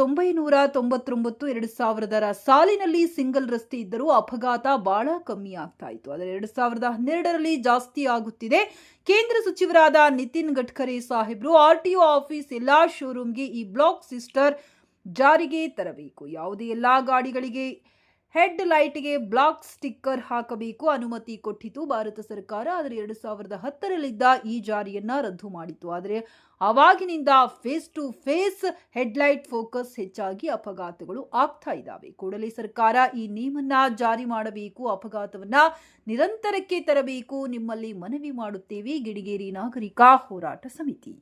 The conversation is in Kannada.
ಒಂಬೈನೂರ ತೊಂಬತ್ತೊಂಬತ್ತು, ಎರಡು ಸಾವಿರದರ ಸಾಲಿನಲ್ಲಿ ಸಿಂಗಲ್ ರಸ್ತೆ ಇದ್ದರೂ ಅಪಘಾತ ಬಹಳ ಕಮ್ಮಿ ಆಗ್ತಾ ಇತ್ತು. ಆದರೆ ಎರಡು ಸಾವಿರದ ಹನ್ನೆರಡರಲ್ಲಿ ಜಾಸ್ತಿ ಆಗುತ್ತಿದೆ. ಕೇಂದ್ರ ಸಚಿವರಾದ ನಿತಿನ್ ಗಡ್ಕರಿ ಸಾಹೇಬ್ರು ಆರ್ಟಿಒ ಆಫೀಸ್ ಎಲ್ಲಾ ಶೋರೂಮ್ಗೆ ಈ ಬ್ಲಾಕ್ ಸಿಸ್ಟರ್ ಜಾರಿಗೆ ತರಬೇಕು. ಯಾವುದೇ ಎಲ್ಲಾ ಗಾಡಿಗಳಿಗೆ ಹೆಡ್ ಲೈಟ್ಗೆ ಬ್ಲಾಕ್ ಸ್ಟಿಕ್ಕರ್ ಹಾಕಬೇಕು ಅನುಮತಿ ಕೊಟ್ಟಿತು ಭಾರತ ಸರ್ಕಾರ, ಆದರೆ ಎರಡು ಸಾವಿರದ ಹತ್ತರಲ್ಲಿದ್ದ ಈ ಜಾರಿಯನ್ನು ರದ್ದು ಮಾಡಿತು ಆದರೆ ಆವಾಗಿನಿಂದ face to face headlight focus ಹೆಚ್ಚಾಗಿ ಅಪಘಾತಗಳು ಆಗ್ತಾ ಇದ್ದಾವೆ. ಕೂಡಲೇ ಸರ್ಕಾರ ಈ ನಿಯಮನ್ನ ಜಾರಿ ಮಾಡಬೇಕು, ಅಪಘಾತವನ್ನ ನಿರಂತರಕ್ಕೆ ತರಬೇಕು, ನಿಮ್ಮಲ್ಲಿ ಮನವಿ ಮಾಡುತ್ತೇವೆ, ಗಿಡಿಗೇರಿ ನಾಗರಿಕ ಹೋರಾಟ ಸಮಿತಿ.